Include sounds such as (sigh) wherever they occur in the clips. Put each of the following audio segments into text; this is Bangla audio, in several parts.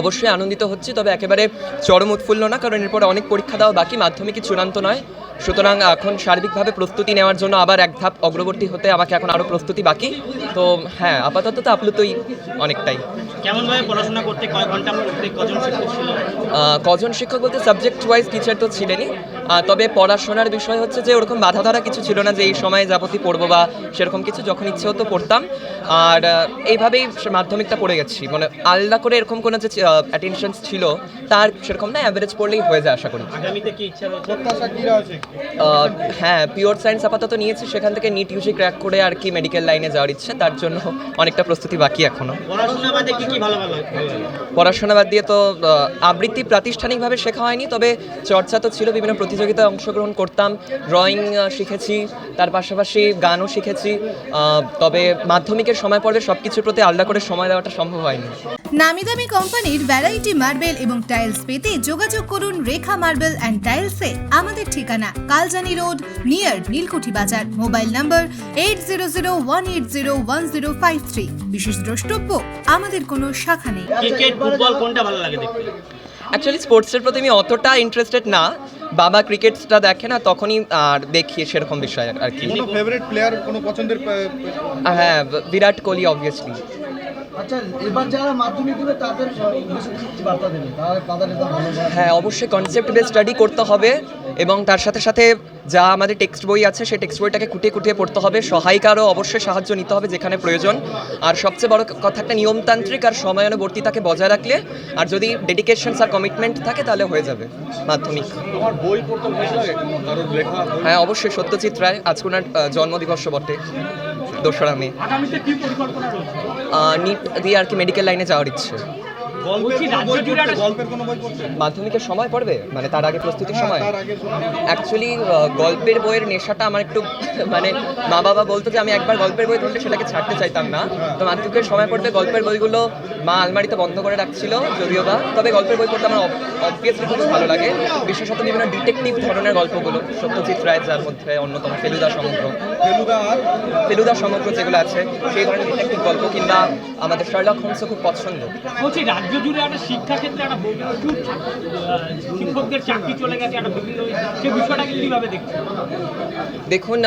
অবশ্যই আনন্দিত হচ্ছি তবে একেবারে চরম উৎফুল্ল না কারণ এরপরে অনেক পরীক্ষা দেওয়া বাকি মাধ্যমিকই চূড়ান্ত নয়। সুতরাং এখন সার্বিকভাবে প্রস্তুতি নেওয়ার জন্য আবার এক ধাপ অগ্রবর্তী হতে আমাকে এখন আরও প্রস্তুতি বাকি। তো হ্যাঁ আপাতত তো আপ্লুতই অনেকটাই। কেমনভাবে পড়াশোনা করতে কয় ঘণ্টা কজন শিক্ষক কজন শিক্ষক বলতে সাবজেক্ট ওয়াইজ টিচার তো ছিলেনই। তবে পড়াশোনার বিষয় হচ্ছে যে ওরকম বাধা ধরা কিছু ছিল না যে এই সময় যাবতীয় পড়ব বা সেরকম কিছু যখন ইচ্ছে হতো পড়তাম। আর এইভাবেই মাধ্যমিকটা পড়ে গেছি। মানে আলাদা করে এরকম কোনো যে অ্যাটেনশন ছিল তার সেরকম না অ্যাভারেজ পড়লেই হয়ে যায় আশা করি। হ্যাঁ পিওর সায়েন্স আপাতত নিয়েছি। সেখান থেকে নিট ইউজি ক্র্যাক করে আর কি মেডিকেল লাইনে যাওয়ার ইচ্ছে। তার জন্য অনেকটা প্রস্তুতি বাকি এখনও। পড়াশোনা কি কি ভালো ভালো ভালো লাগে পড়াশোনা বাদ দিয়ে তো আবৃত্তি প্রাতিষ্ঠানিকভাবে শেখা হয়নি তবে চর্চা তো ছিল বিভিন্ন প্রতিযোগিতায় অংশগ্রহণ করতাম ড্রয়িং শিখেছি তার পাশাপাশি গানও শিখেছি তবে মাধ্যমিকের সময় পড়বে সব কিছুর প্রতি আলাদা করে সময় দেওয়াটা সম্ভব হয়নি। নামি দামি কোম্পানির ভ্যারাইটি মার্বেল এবং টাইলস পেতে যোগাযোগ করুন রেখা মার্বেল অ্যান্ড টাইলসে আমাদের ঠিকানা Kaljani road near Nilkuthi Bazar. Mobile number eight zero zero one eight zero one zero five three বিশেষ দ্রষ্টব্য আমাদের কোনো শাখা নেই। ক্রিকেট ফুটবল কোনটা ভালো লাগে দেখতে? অ্যাকচুয়ালি স্পোর্টসের প্রতি আমি অতটা ইন্টারেস্টেড না। বাবা ক্রিকেটটা দেখে না তখনই আর দেখি সেরকম বিষয় আর কি। কোনো ফেভারিট প্লেয়ার কোনো পছন্দের হ্যাঁ বিরাট কোহলি অবভিয়াসলি আচ্ছা হ্যাঁ অবশ্যই কনসেপ্ট বেস স্টাডি করতে হবে। এবং তার সাথে সাথে যা আমাদের টেক্সট বই আছে সেই টেক্সট বইটাকে কুটিয়ে কুটিয়ে পড়তে হবে। সহায়িকারও অবশ্যই সাহায্য নিতে হবে যেখানে প্রয়োজন। আর সবচেয়ে বড় কথা একটা নিয়মতান্ত্রিক আর সময়ানুবর্তিতাকে বজায় রাখলে আর যদি ডেডিকেশনস আর কমিটমেন্ট থাকে তাহলে হয়ে যাবে মাধ্যমিক? হ্যাঁ অবশ্যই সত্যজিৎ রায় আজকে ওনার জন্মদিবস বটে দোসরা মে। নিট দিয়ে আর কি মেডিকেল লাইনে যাওয়ার ইচ্ছে। রাজ্য মাধ্যমিকের সময় পড়বে? মানে তার আগে প্রস্তুতির হ্যাঁ, সময়? অ্যাকচুয়ালি গল্পের বইয়ের নেশাটা আমার একটু (laughs) মানে মা বাবা বলতো যে আমি একবার গল্পের বই ধরলে সেটাকে ছাড়তে চাইতাম না। তো মাধ্যমিকের সময় পড়তে গল্পের বইগুলো মা আলমারিতে বন্ধ করে রাখছিল যদিও বা। তবে গল্পের বই পড়তে আমার অবভিয়াসলি খুব ভালো লাগে। বিশেষত বিভিন্ন ডিটেকটিভ ধরনের গল্পগুলো সত্যজিৎ রায় যার মধ্যে অন্যতম ফেলুদা সমগ্র। ফেলুদা সমগ্র যেগুলো আছে সেই ধরনের ডিটেকটিভ গল্প কিংবা আমাদের শার্লক হোমসও খুব পছন্দ। বলছি রাজ্য জুড়ে একটা শিক্ষাক্ষেত্রে একটা প্রচুর শিক্ষকদের চাকরি চলে গেছে, একটা সে বিষয়টাকে কীভাবে দেখছে দেখুন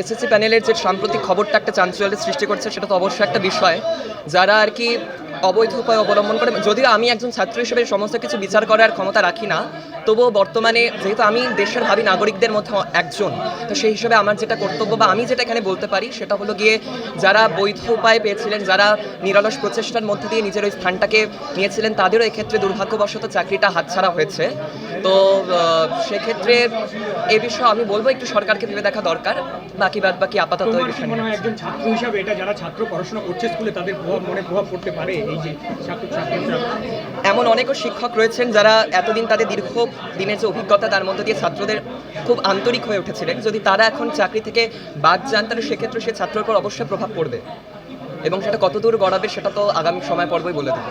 এসএসসি প্যানেলের যে সাম্প্রতিক খবরটা একটা চাঞ্চল্যের সৃষ্টি করছে, সেটা তো অবশ্যই একটা বিষয়। যারা আর কি অবৈধ উপায় অবলম্বন করে। যদিও আমি একজন ছাত্র হিসেবে সমস্ত কিছু বিচার করার ক্ষমতা রাখি না তবুও বর্তমানে যেহেতু আমি দেশের ভাবি নাগরিকদের মধ্যে একজন তো সেই হিসেবে আমার যেটা কর্তব্য বা আমি যেটা এখানে বলতে পারি সেটা হলো গিয়ে যারা বৈধ উপায় পেয়েছিলেন যারা নিরলস প্রচেষ্টার মধ্যে দিয়ে নিজের ওই স্থানটাকে নিয়েছিলেন তাদেরও এক্ষেত্রে দুর্ভাগ্যবশত চাকরিটা হাতছাড়া হয়েছে। তো সেক্ষেত্রে এ বিষয়ে আমি বলব একটু সরকারকে ভেবে দেখা দরকার। বাকি বাদ বাকি আপাতত একজন ছাত্র হিসাবে এটা যারা ছাত্র পড়াশোনা করছে স্কুলে তাদের প্রভাব মনে প্রভাব পড়তে পারে? এমন অনেকও শিক্ষক রয়েছেন যারা এতদিন তাদের দীর্ঘ দিনের যে অভিজ্ঞতা তার মধ্যে দিয়ে ছাত্রদের খুব আন্তরিক হয়ে উঠেছিলেন। যদি তারা এখন চাকরি থেকে বাদ যান, তাহলে সেক্ষেত্রে সে ছাত্রের উপর অবশ্যই প্রভাব পড়বে। এবং সেটা কতদূর গড়াবে সেটা তো আগামী সময় পর্বই বলে দেবে।